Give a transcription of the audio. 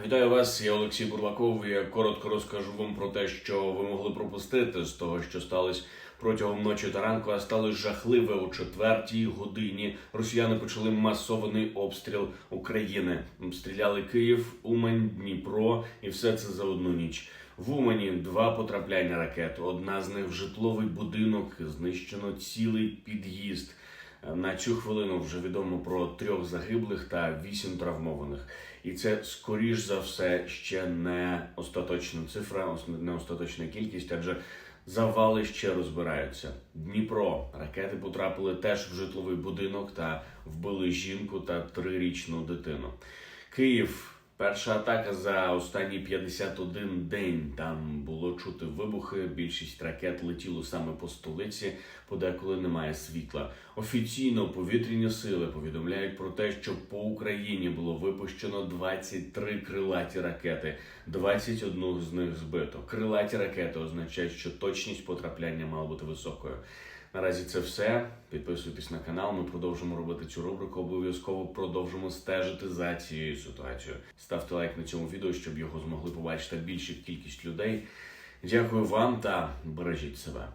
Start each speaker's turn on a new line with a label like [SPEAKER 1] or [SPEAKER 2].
[SPEAKER 1] Вітаю вас, я Олексій Бурлаков. Я коротко розкажу вам про те, що ви могли пропустити з того, що сталося протягом ночі та ранку. А сталося жахливе о четвертій годині. Росіяни почали масований обстріл України. Стріляли Київ, Умань, Дніпро, і все це за одну ніч. В Умані два потрапляння ракет. Одна з них в житловий будинок. Знищено цілий під'їзд. На цю хвилину вже відомо про трьох загиблих та вісім травмованих. І це скоріш за все ще не остаточна цифра, не остаточна кількість, адже завали ще розбираються. Дніпро ракети потрапили теж в житловий будинок та вбили жінку та трирічну дитину. Київ. Перша атака за останні 51 день. Там було чути вибухи. Більшість ракет летіло саме по столиці, подеколи немає світла. Офіційно повітряні сили повідомляють про те, що по Україні було випущено 23 крилаті ракети, 21 з них збито. Крилаті ракети означають, що точність потрапляння мала бути високою. Наразі це все. Підписуйтесь на канал. Ми продовжимо робити цю рубрику. Обов'язково продовжимо стежити за цією ситуацією. Ставте лайк на цьому відео, щоб його змогли побачити більша кількість людей. Дякую вам та бережіть себе.